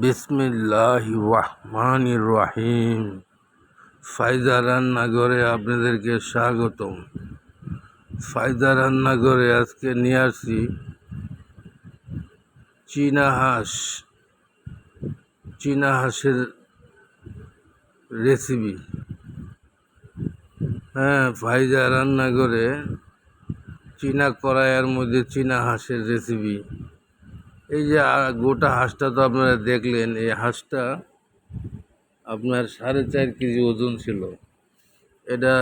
বিসমিল্লাহ রহমান রহিম। ফায়দা রান্নাঘরে আপনাদেরকে স্বাগতম। ফায়দা রান্নাঘরে আজকে নিয়ে আসছি চীনা হাঁস। চীনা হাঁসের রেসিপি হ্যাঁ ফায়দা রান্নাঘরে চীনা কড়াইয়ের মধ্যে চীনা হাঁসের রেসিপি এই যে গোটা হাঁসটা তো আপনারা দেখলেন, এই হাঁসটা আপনার সাড়ে চার কেজি ওজন ছিল। এটা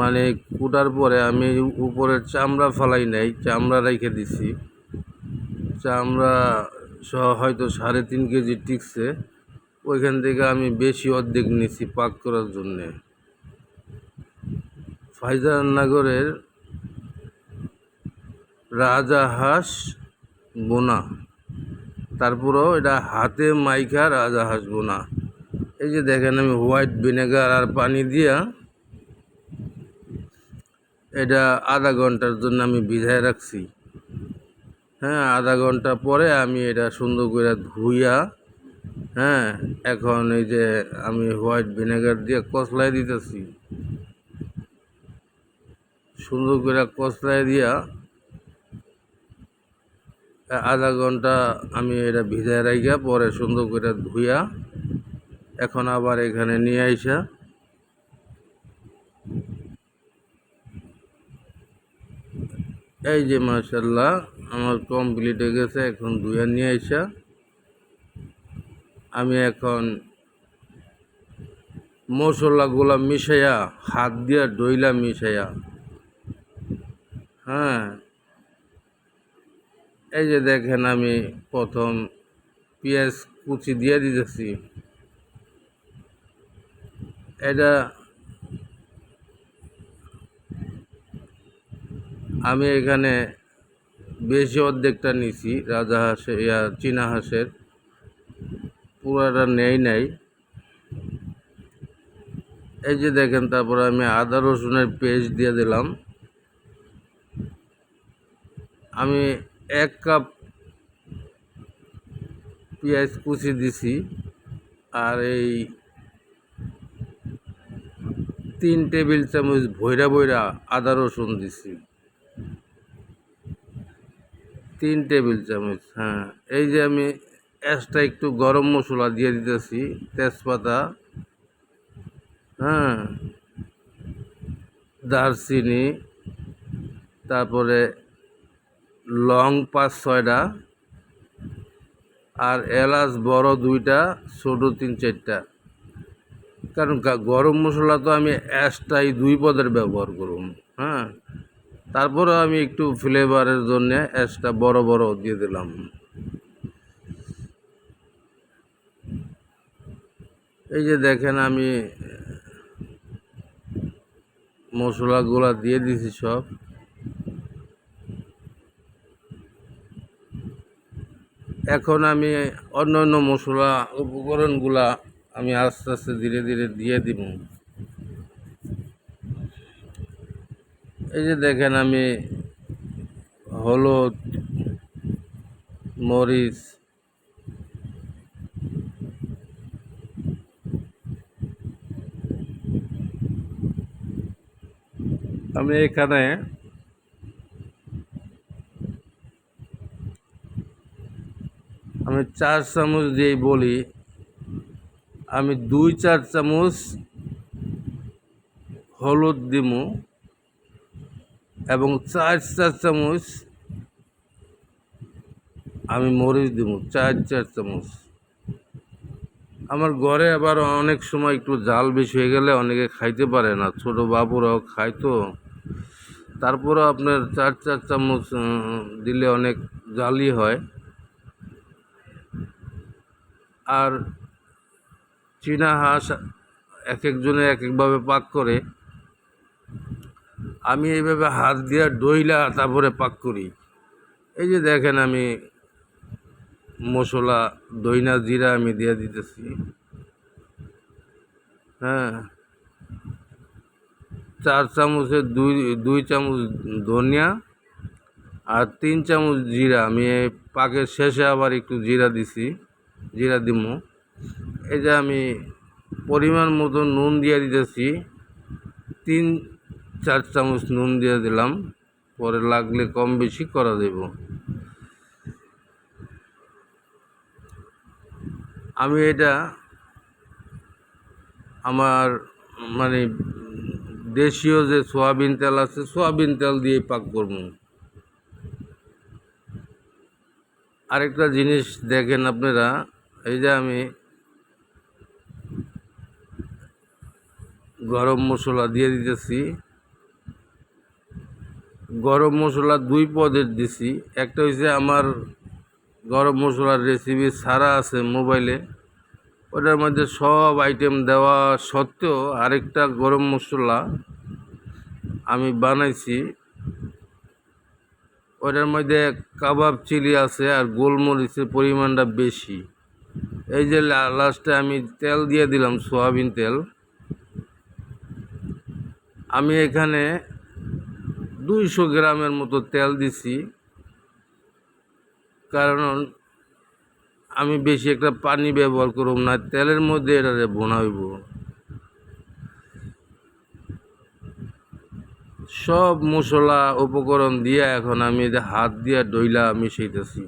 মানে কুটার পরে আমি উপরের চামড়া ফালাই নাই, চামড়া রেখে দিছি। চামড়া সহ হয়তো সাড়ে তিন কেজি টিকছে। ওইখান থেকে আমি বেশি অর্ধেক নিছি পাক করার জন্যে। ফাইজা রান্নাঘরের রাজা হাঁস বোনা। তারপরেও এটা হাতে মাইখা রাজা হাঁস বোনা। এই যে দেখেন আমি হোয়াইট ভিনেগার আর পানি দিয়া এটা আধা ঘণ্টার জন্য আমি ভিজায় রাখছি। হ্যাঁ আধা ঘণ্টা পরে আমি এটা সুন্দর করে ধুইয়া হ্যাঁ এখন এই যে আমি হোয়াইট ভিনেগার দিয়ে কসলাই দিতেছি। সুন্দর করে কসলাই দিয়া আধা ঘণ্টা আমি এটা ভিজায় রাখিয়া পরে সুন্দর করে ধুইয়া এখন আবার এখানে নিয়ে আইসা। এই যে মার্শাল্লাহ আমার কমপ্লিট হয়ে গেছে, এখন ধুইয়া নিয়ে আইসা। আমি এখন মশলাগুলা মিশাইয়া, হাত দিয়া ডইলা মিশাইয়া। হ্যাঁ। এই যে দেখেন আমি প্রথম পেঁয়াজ কুচি দিয়ে দিতেছি। এটা আমি এখানে বেশি অর্ধেকটা নিছি, রাজা হাঁসে ইয়া চীনা হাঁসের। পুরাটা নেই নাই। এই যে দেখেন, তারপর আমি আদা রসুনের পেস্ট দিয়ে দিলাম। আমি এক কাপ পেঁয়াজ কুচি দিছি আর এই তিন টেবিল চামচ ভৈরা ভৈরা আদা রসুন দিছি। তিন টেবিল চামচ হ্যাঁ। এই যে আমি এক্সট্রা একটু গরম মশলা দিয়ে দিতেছি, তেজপাতা হ্যাঁ দারচিনি, তারপরে লং পাঁচ ছয়টা আর এলাচ বড় দুইটা, ছোটো তিন চারটা। কারণ গরম মশলা তো আমি এক্সট্রাই দুই পদের ব্যবহার করুন হ্যাঁ? তারপরে আমি একটু ফ্লেভারের জন্য এক্সট্রা বড় বড় দিয়ে দিলাম। এই যে দেখেন আমি মশলাগুলা দিয়ে দিছি সব। এখন আমি অন্য অন্য মশলা উপকরণগুলা আমি আস্তে আস্তে ধীরে ধীরে দিয়ে দিব। এই যে দেখেন আমি হলুদ, মরিচ, আমি এখানে আমি চার চামচ দিয়েই বলি, আমি দুই চার চামচ হলুদ দিমু এবং চার চার চামচ আমি মরিচ দিব চার চার চামচ। আমার ঘরে আবার অনেক সময় একটু জাল বেশি হয়ে গেলে অনেকে খাইতে পারে না, ছোট বাবুরাও খায় তো। তারপরে আপনার চার চার চামচ দিলে অনেক জালি হয়। আর চীনা হাঁস এক একজনে এক একভাবে পাক করে। আমি এইভাবে হাত দিয়া ডইলা তারপরে পাক করি। এই যে দেখেন আমি মশলা, দইনা, জিরা আমি দিয়ে দিতেছি। হ্যাঁ। চার চামচের দুই দুই চামচ ধনিয়া আর তিন চামচ জিরা। আমি পাকের শেষে আবার একটু জিরা দিছি। জিরা দিমু। যে আমি পরিমাণ মতো নুন দিয়ে দিতেছি। তিন, চার চামচ নুন দিয়ে দিলাম। পরে লাগলে কম বেশি করা দেব আমি এটা আমার মানে দেশীয় যে সোয়াবিন তেল আছে, সোয়াবিন তেল দিয়ে পাক করব। আরেকটা জিনিস দেখেন আপনারা, এই যে আমি গরম মশলা দিয়ে দিতেছি। গরম মশলা দুই পদের দিছি। একটা হচ্ছে আমার গরম মশলার রেসিপি সারা আছে মোবাইলে ওটার মধ্যে সব আইটেম দেওয়া সত্ত্বেও আরেকটা গরম মশলা আমি বানাইছি। ওটার মধ্যে কাবাব চিলি আছে আর গোলমরিচের পরিমাণটা বেশি। এই যে লাস্টে আমি তেল দিয়ে দিলাম, সোয়াবিন তেল। আমি এখানে দুইশো গ্রামের মতো তেল দিছি। কারণ আমি বেশি একটা পানি ব্যবহার করব না, তেলের মধ্যে এটা বোনা সব মশলা উপকরণ দিয়ে এখন আমি হাত দিয়ে ডইলা মিশাইতেছি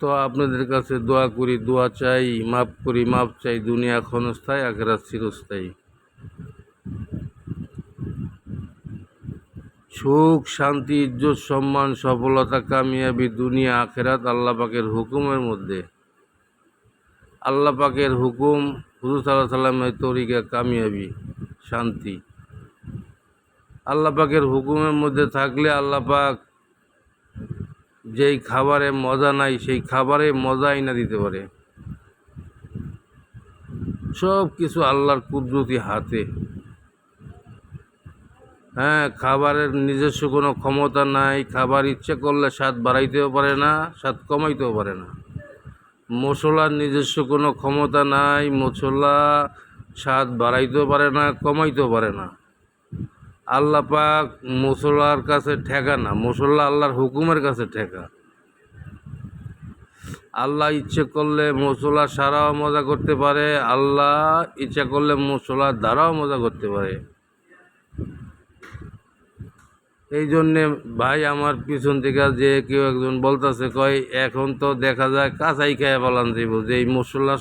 তো আপনাদের কাছে দোয়া করি, দোয়া চাই মাপ করি মাপ চাই, দুনিয়া ক্ষণস্থায়ী, আখেরাত চিরস্থায়ী। সুখ, শান্তি, ইজ্জত, সম্মান, সফলতা, কামিয়াবি দুনিয়া, আখেরাত আল্লাহ পাকের হুকুমের মধ্যে। আল্লাহ পাকের হুকুম হুজুর সাল্লাহ সাল্লামের তরিকা কামিয়াবি, শান্তি। আল্লাহ পাকের হুকুমের মধ্যে থাকলে আল্লাহ পাক যেই খাবারে মজা নাই, সেই খাবারে মজা না দিতে পারে। সব কিছু আল্লাহর কুদরতি হাতে। হ্যাঁ খাবারের নিজস্ব কোনো ক্ষমতা নাই, খাবার ইচ্ছে করলে স্বাদ বাড়াইতেও পারে না, স্বাদ কমাইতেও পারে না। মশলার নিজস্ব কোনো ক্ষমতা নাই, মশলা স্বাদ বাড়াইতেও পারে না, কমাইতেও পারে না। আল্লাহ পাক মশলার কাছে ঠেকা না, মশলা আল্লাহর হুকুমের কাছে ঠেকা। আল্লাহ ইচ্ছে করলে মশলা সারাও মজা করতে পারে, আল্লাহ ইচ্ছা করলে মশলার দ্বারাও মজা করতে পারে। এই জন্যে ভাই আমার পিছন থেকে যে কেউ একজন বলতেছে, কয়, এখন তো দেখা যায় কাঁচাই খেয়ে বলান যাব যে এই মশলা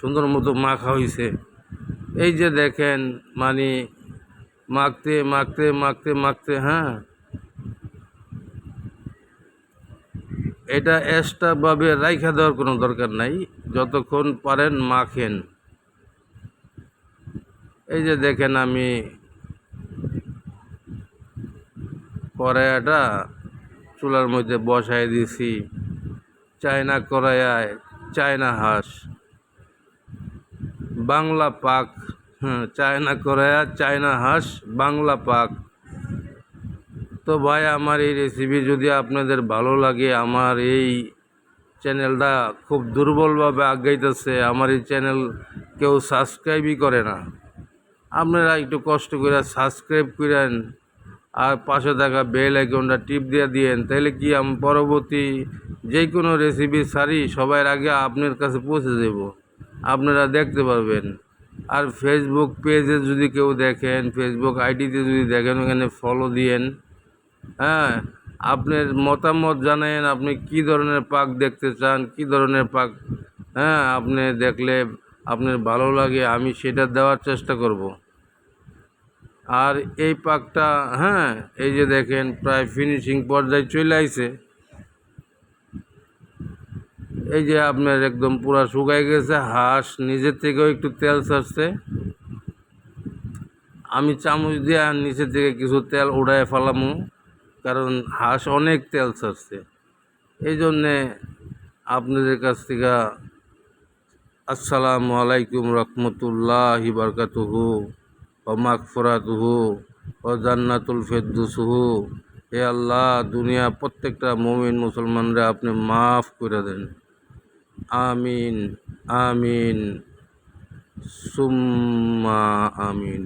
সুন্দর মতো মাখা হয়েছে এই যে দেখেন মানে মাখতে মাখতে মাখতে মাখতে হ্যাঁ? এটা এক্সট্রাভাবে রাইখা দেওয়ার কোনো দরকার নাই, যতক্ষণ পারেন মাখেন। এই যে দেখেন আমি কড়াইয়াটা চুলার মধ্যে বসাই দিছি। চায়না কড়াইয়ায় চায়না হাঁস। বাংলা পাক হ্যাঁ চায়না কড়াইয়া চায়না হাঁস, বাংলা পাক। তো ভাই, আমার এই রেসিপি যদি আপনাদের ভালো লাগে, আমার এই চ্যানেলটা খুব দুর্বলভাবে আগাইতেছে। আমার এই চ্যানেল কেউ সাবস্ক্রাইবই করে না। আপনারা একটু কষ্ট করে সাবস্ক্রাইব করেন। আর পাশে থাকা বেল আইকনটা টিপ দিয়ে দিয়েন, তাহলে কি আমি পরবর্তী যে কোনো রেসিপি সারি সবার আগে আপনার কাছে পৌঁছে দেব। আপনারা দেখতে পারবেন। আর ফেসবুক পেজে যদি কেউ দেখেন ফেসবুক আইডিতে যদি দেখেন, ওখানে ফলো দিয়েন। হ্যাঁ আপনার মতামত জানেন আপনি কি ধরনের পাক দেখতে চান, কি ধরনের পাক হ্যাঁ আপনি দেখলে আপনার ভালো লাগে, আমি সেটা দেওয়ার চেষ্টা করব। আর এই পাকটা হ্যাঁ এই যে দেখেন, প্রায় ফিনিশিং পর্যায়ে চলে আইছে। এই যে আপনার একদম পুরো শুকাই গেছে, হাঁস নিজের থেকেও একটু তেল ছাড়ছে। আমি চামচ দিয়ে নিচের থেকে কিছু তেল উড়ায় ফেলামু, কারণ হাঁস অনেক তেল ছাড়ছে। এই জন্যে আপনাদের কাছ থেকে আসসালামু আলাইকুম রহমতুল্লাহ বরকাতুহু। ও মাকফরাতুহু ও জান্নাতুল ফেদ্দুসহু হে আল্লাহ দুনিয়া প্রত্যেকটা মমিন মুসলমানরা আপনি মাফ করে দেন। আমিন আমিন, সুম্মা আমিন।